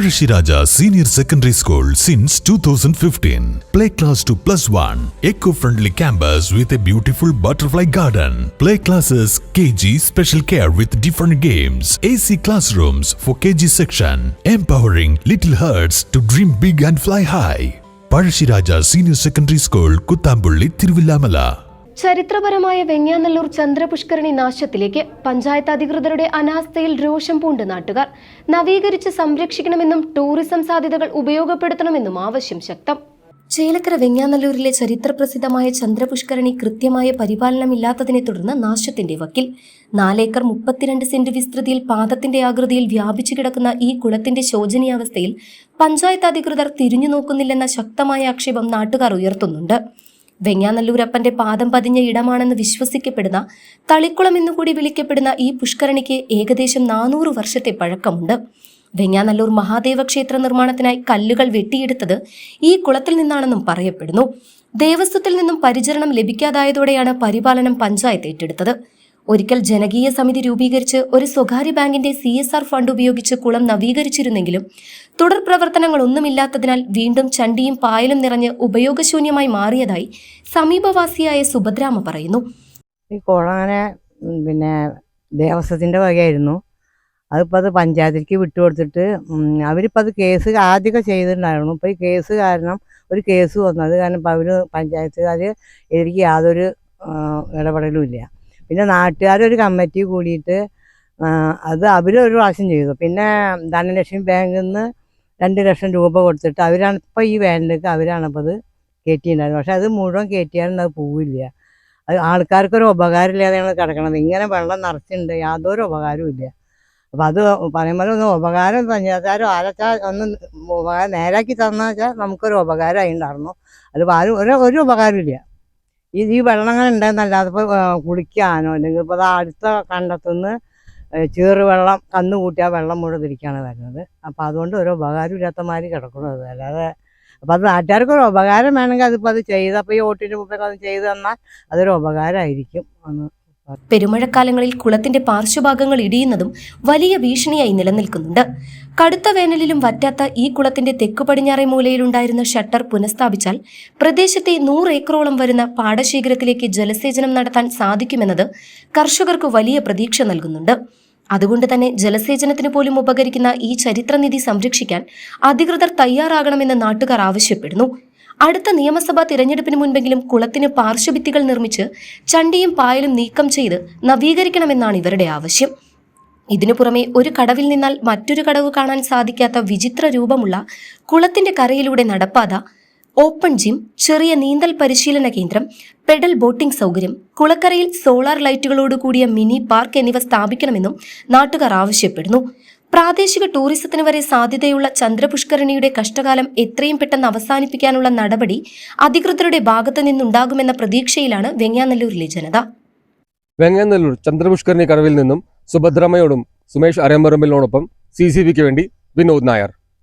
Pazhashiraja Senior Secondary School since 2015. Play class to plus one. Eco-friendly campus with a beautiful butterfly garden. Play classes KG special care with different games. AC classrooms for KG section. Empowering little hearts to dream big and fly high. Pazhashiraja Senior Secondary School, Kuttambulli, Tiruvillamala. ചരിത്രപരമായ വെങ്ങാനല്ലൂർ ചന്ദ്രപുഷ്കരണി നാശത്തിലേക്ക് പഞ്ചായത്ത് അധികൃതരുടെ അനാസ്ഥയിൽ രോഷം പൂണ്ട് നാട്ടുകാർ. നവീകരിച്ച് സംരക്ഷിക്കണമെന്നും tourism സാധ്യതകൾ ഉപയോഗപ്പെടുത്തണമെന്നും ആവശ്യം ശക്തം. ചേലക്കര വെങ്ങാനല്ലൂരിലെ ചരിത്രപ്രസിദ്ധമായ ചന്ദ്രപുഷ്കരണി കൃത്യമായ പരിപാലനമില്ലാത്തതിനെ തുടർന്ന് നാശത്തിന്റെ വക്കിൽ. നാലേക്കർ മുപ്പത്തിരണ്ട് സെന്റ് വിസ്തൃതിയിൽ പാദത്തിന്റെ ആകൃതിയിൽ വ്യാപിച്ചു കിടക്കുന്ന ഈ കുളത്തിന്റെ ശോചനീയാവസ്ഥയിൽ പഞ്ചായത്ത് അധികൃതർ തിരിഞ്ഞു നോക്കുന്നില്ലെന്ന ശക്തമായ ആക്ഷേപം നാട്ടുകാർ ഉയർത്തുന്നുണ്ട്. വെങ്ങാനല്ലൂരപ്പന്റെ പാദം പതിഞ്ഞ ഇടമാണെന്ന് വിശ്വസിക്കപ്പെടുന്ന തളിക്കുളം എന്നുകൂടി വിളിക്കപ്പെടുന്ന ഈ പുഷ്കരണിക്ക് ഏകദേശം നാനൂറ് വർഷത്തെ പഴക്കമുണ്ട്. വെങ്ങാനല്ലൂർ മഹാദേവ ക്ഷേത്ര നിർമ്മാണത്തിനായി കല്ലുകൾ വെട്ടിയെടുത്തത് ഈ കുളത്തിൽ നിന്നാണെന്നും പറയപ്പെടുന്നു. ദേവസ്വത്തിൽ നിന്നും പരിചരണം ലഭിക്കാതായതോടെയാണ് പരിപാലനം പഞ്ചായത്ത് ഏറ്റെടുത്തത്. ഒരിക്കൽ ജനകീയ സമിതി രൂപീകരിച്ച് ഒരു സ്വകാര്യ ബാങ്കിന്റെ സി എസ് ആർ ഫണ്ട് ഉപയോഗിച്ച് കുളം നവീകരിച്ചിരുന്നെങ്കിലും തുടർ പ്രവർത്തനങ്ങളൊന്നുമില്ലാത്തതിനാൽ വീണ്ടും ചണ്ടിയും പായലും നിറഞ്ഞ് ഉപയോഗശൂന്യമായി മാറിയതായി സമീപവാസിയായ സുഭദ്രാമ പറയുന്നു. ഈ കുളങ്ങനെ പിന്നെ ദേവസ്വത്തിന്റെ വകയായിരുന്നു. അതിപ്പോൾ അത് പഞ്ചായത്തിലേക്ക് വിട്ടുകൊടുത്തിട്ട് അവരിപ്പോൾ അത് കേസ് ആദ്യമൊക്കെ ചെയ്തിട്ടുണ്ടായിരുന്നു. ഇപ്പോൾ ഈ കേസ് കാരണം ഒരു കേസ് വന്നു. അത് കാരണം ഇപ്പോൾ അവർ പഞ്ചായത്തുകാർ ഇതിലേക്ക് യാതൊരു ഇടപെടലും ഇല്ല. പിന്നെ നാട്ടുകാരൊരു കമ്മിറ്റി കൂടിയിട്ട് അത് അവർ ഒരു പ്രാവശ്യം ചെയ്തു. പിന്നെ ധനലക്ഷ്മി ബാങ്കിൽ നിന്ന് രണ്ട് ലക്ഷം രൂപ കൊടുത്തിട്ട് അവരാണ് ഇപ്പോൾ ഈ വേനലിലേക്ക് അവരാണ് ഇപ്പോൾ അത് കയറ്റിയിട്ടുണ്ടായിരുന്നത്. പക്ഷെ അത് മുഴുവൻ കയറ്റിയാലും അത് പോവില്ല. അത് ആൾക്കാർക്കൊരു ഉപകാരമില്ലാതെയാണ് കിടക്കണത്. ഇങ്ങനെ വെള്ളം നിറച്ചിട്ടുണ്ട് യാതൊരു ഉപകാരവും ഇല്ല. അപ്പം അത് പറയുമ്പോൾ ഒന്ന് ഉപകാരം പഞ്ചായത്താരോ ആരച്ചാൽ ഒന്ന് ഉപകാരം നേരാക്കി തന്നാൽ വെച്ചാൽ നമുക്കൊരു ഉപകാരമായി ഉണ്ടായിരുന്നു. അത് ആരും ഒരു ഒരു ഉപകാരമില്ല ഈ ഈ വെള്ളം അങ്ങനെ ഉണ്ടെന്നല്ലാതെ ഇപ്പോൾ കുളിക്കാനോ അല്ലെങ്കിൽ ഇപ്പോൾ അടുത്ത കണ്ടത്തുനിന്ന് ചീറ് വെള്ളം കന്ന് കൂട്ടി ആ വെള്ളം മുഴുവൻ തിരിക്കാണ് വരുന്നത്. അപ്പോൾ അതുകൊണ്ട് ഒരു ഉപകാരം ഇല്ലാത്ത മാതിരി കിടക്കുന്നത് അല്ലാതെ അപ്പോൾ അത് നാട്ടുകാർക്ക് ഒരു ഉപകാരം വേണമെങ്കിൽ അതിപ്പോൾ അത് ചെയ്ത് അപ്പോൾ ഈ ഓട്ടിന്റെ മുമ്പൊക്കെ അത് ചെയ്ത് തന്നാൽ അതൊരു ഉപകാരമായിരിക്കും എന്ന് പെരുമഴക്കാലങ്ങളിൽ കുളത്തിന്റെ പാർശ്വഭാഗങ്ങൾ ഇടിയുന്നതും വലിയ ഭീഷണിയായി നിലനിൽക്കുന്നുണ്ട്. കടുത്ത വേനലിലും വറ്റാത്ത ഈ കുളത്തിന്റെ തെക്കു പടിഞ്ഞാറേ മൂലയിലുണ്ടായിരുന്ന ഷട്ടർ പുനഃസ്ഥാപിച്ചാൽ പ്രദേശത്തെ നൂറ് ഏക്കറോളം വരുന്ന പാടശേഖരത്തിലേക്ക് ജലസേചനം നടത്താൻ സാധിക്കുമെന്നത് കർഷകർക്ക് വലിയ പ്രതീക്ഷ നൽകുന്നുണ്ട്. അതുകൊണ്ട് തന്നെ ജലസേചനത്തിന് പോലും ഉപകരിക്കുന്ന ഈ ചരിത്രനിധി സംരക്ഷിക്കാൻ അധികൃതർ തയ്യാറാകണമെന്ന് നാട്ടുകാർ ആവശ്യപ്പെടുന്നു. അടുത്ത നിയമസഭാ തിരഞ്ഞെടുപ്പിന് മുൻപെങ്കിലും കുളത്തിന് പാർശ്വഭിത്തികൾ നിർമ്മിച്ച് ചണ്ടിയും പായലും നീക്കം ചെയ്ത് നവീകരിക്കണമെന്നാണ് ഇവരുടെ ആവശ്യം. ഇതിനു പുറമെ ഒരു കടവിൽ നിന്നാൽ മറ്റൊരു കടവ് കാണാൻ സാധിക്കാത്ത വിചിത്ര രൂപമുള്ള കുളത്തിന്റെ കരയിലൂടെ നടപ്പാത ഓപ്പൺ ജിം ചെറിയ നീന്തൽ പരിശീലന കേന്ദ്രം പെഡൽ ബോട്ടിംഗ് സൗകര്യം കുളക്കരയിൽ സോളാർ ലൈറ്റുകളോട് കൂടിയ മിനി പാർക്ക് എന്നിവ സ്ഥാപിക്കണമെന്നും നാട്ടുകാർ ആവശ്യപ്പെടുന്നു. പ്രാദേശിക ടൂറിസത്തിന് വരെ സാധ്യതയുള്ള ചന്ദ്രപുഷ്കരണിയുടെ കഷ്ടകാലം എത്രയും പെട്ടെന്ന് അവസാനിപ്പിക്കാനുള്ള നടപടി അധികൃതരുടെ ഭാഗത്തു നിന്നുണ്ടാകുമെന്ന പ്രതീക്ഷയിലാണ് വെങ്ങാനല്ലൂരിലെ ജനത. വെങ്ങാനല്ലൂർ ചന്ദ്രപുഷ്കരണി കടവിൽ നിന്നും സുഭദ്രമ്മയോടും സുമേഷ് അരമ്പറമ്പിലിനോടൊപ്പം സി സി ബിക്ക് വേണ്ടി വിനോദ് നായർ.